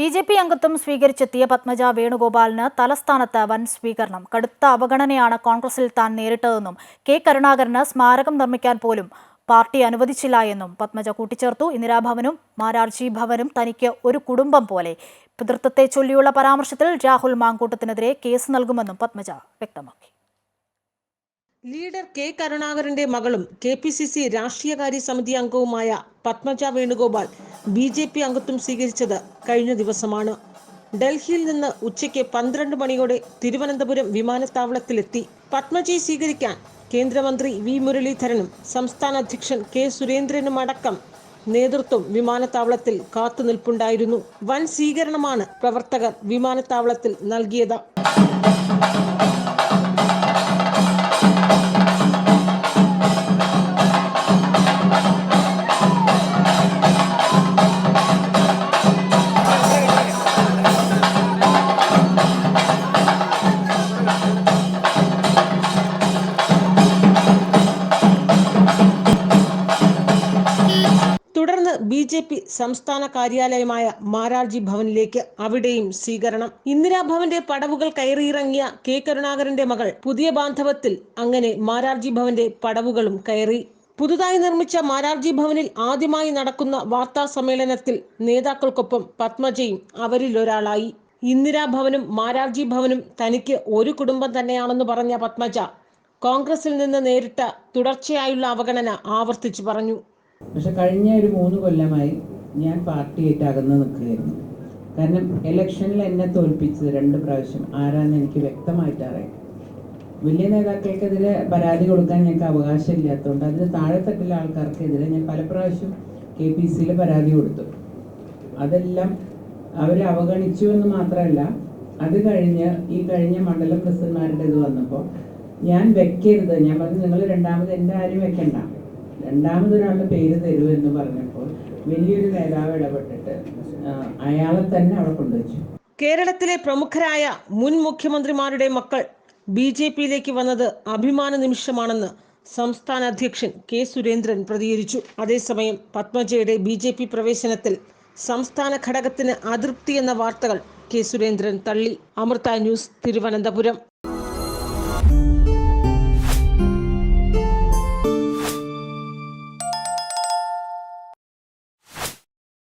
B J P അംഗത്വം സ്വീകരിച്ചെത്തിയ പത്മജ വേണുഗോപാലിന് തലസ്ഥാനത്ത് വൻ സ്വീകരണം. കടുത്ത അവഗണനയാണ് കോൺഗ്രസിൽ താൻ നേരിട്ടതെന്നും കെ കരുണാകരന് സ്മാരകം നിർമ്മിക്കാൻ പോലും പാർട്ടി അനുവദിച്ചില്ല എന്നും പത്മജ കൂട്ടിച്ചേർത്തു. ഇന്ദിരാഭവനും മാരാർജി ഭവനും തനിക്ക് ഒരു കുടുംബം പോലെ. പിതൃത്വത്തെ ചൊല്ലിയുള്ള പരാമർശത്തിൽ രാഹുൽ മാങ്കൂട്ടത്തിനെതിരെ കേസ് നൽകുമെന്നും പത്മജ വ്യക്തമാക്കി. ലീഡർ കെ കരുണാകരന്റെ മകളും കെ പി സി സി രാഷ്ട്രീയകാര്യ സമിതി അംഗവുമായ Padmaja Venugopal B J P അംഗത്വം സ്വീകരിച്ചത് കഴിഞ്ഞ ദിവസമാണ്. ഡൽഹിയിൽ നിന്ന് ഉച്ചയ്ക്ക് പന്ത്രണ്ട് മണിയോടെ തിരുവനന്തപുരം വിമാനത്താവളത്തിലെത്തി പത്മജയെ സ്വീകരിക്കാൻ കേന്ദ്രമന്ത്രി വി മുരളീധരനും സംസ്ഥാന അധ്യക്ഷൻ കെ സുരേന്ദ്രനും അടക്കം നേതൃത്വം വിമാനത്താവളത്തിൽ കാത്തുനിൽപ്പുണ്ടായിരുന്നു. വൻ സ്വീകരണമാണ് പ്രവർത്തകർ വിമാനത്താവളത്തിൽ നൽകിയത്. ബി ജെ പി സംസ്ഥാന കാര്യാലയമായ മാരാർജി ഭവനിലേക്ക് അവിടെയും സ്വീകരണം. ഇന്ദിരാഭവന്റെ പടവുകൾ കയറിയിറങ്ങിയ കെ കരുണാകരന്റെ മകൾ പുതിയ ബാന്ധവത്തിൽ അങ്ങനെ മാരാർജി ഭവന്റെ പടവുകളും കയറി. പുതുതായി നിർമ്മിച്ച മാരാർജി ഭവനിൽ ആദ്യമായി നടക്കുന്ന വാർത്താ സമ്മേളനത്തിൽ നേതാക്കൾക്കൊപ്പം പത്മജയും അവരിൽ ഒരാളായി. ഇന്ദിരാഭവനും മാരാർജി ഭവനും തനിക്ക് ഒരു കുടുംബം തന്നെയാണെന്ന് പറഞ്ഞ പത്മജ കോൺഗ്രസിൽ നിന്ന് നേരിട്ട തുടർച്ചയായുള്ള അവഗണന ആവർത്തിച്ചു പറഞ്ഞു. പക്ഷെ കഴിഞ്ഞ ഒരു മൂന്ന് കൊല്ലമായി ഞാൻ പാർട്ടിയായിട്ട് അകന്ന് നിൽക്കുകയായിരുന്നു. കാരണം ഇലക്ഷനിൽ എന്നെ തോൽപ്പിച്ചത് രണ്ട് പ്രാവശ്യം. ആരാന്ന് എനിക്ക് വ്യക്തമായിട്ട് അറിയാം. വലിയ നേതാക്കൾക്കെതിരെ പരാതി കൊടുക്കാൻ ഞങ്ങൾക്ക് അവകാശം ഇല്ലാത്തതുകൊണ്ട് അതിന് താഴെത്തട്ടിലെ ആൾക്കാർക്കെതിരെ ഞാൻ പല പ്രാവശ്യം കെ പി സിയിൽ പരാതി കൊടുത്തു. അതെല്ലാം അവരെ അവഗണിച്ചു എന്ന് മാത്രമല്ല അത് കഴിഞ്ഞ് ഈ കഴിഞ്ഞ മണ്ഡലം പ്രസിഡന്റ്മാരുടെ ഇത് വന്നപ്പോൾ ഞാൻ വെക്കരുത്. ഞാൻ പറഞ്ഞു നിങ്ങൾ രണ്ടാമത് എന്റെ ആരും വെക്കണ്ട. രണ്ടാമതൊരാളുടെ പേര് തരൂ എന്ന് പറഞ്ഞപ്പോൾ വലിയൊരു നേതാവ് ഇടപെട്ടിട്ട് അയാളെ തന്നെ അവിടെ കൊണ്ടുവച്ചു. കേരളത്തിലെ പ്രമുഖരായ മുൻ മുഖ്യമന്ത്രിമാരുടെ മക്കൾ ബി ജെ പിയിലേക്ക് വന്നത് അഭിമാന നിമിഷമാണെന്ന് സംസ്ഥാന അധ്യക്ഷൻ കെ സുരേന്ദ്രൻ പ്രതികരിച്ചു. അതേസമയം പത്മജയുടെ ബി ജെ പി പ്രവേശനത്തിൽ സംസ്ഥാന ഘടകത്തിന് അതൃപ്തി എന്ന വാർത്തകൾ കെ സുരേന്ദ്രൻ തള്ളി. അമൃത ന്യൂസ് തിരുവനന്തപുരം.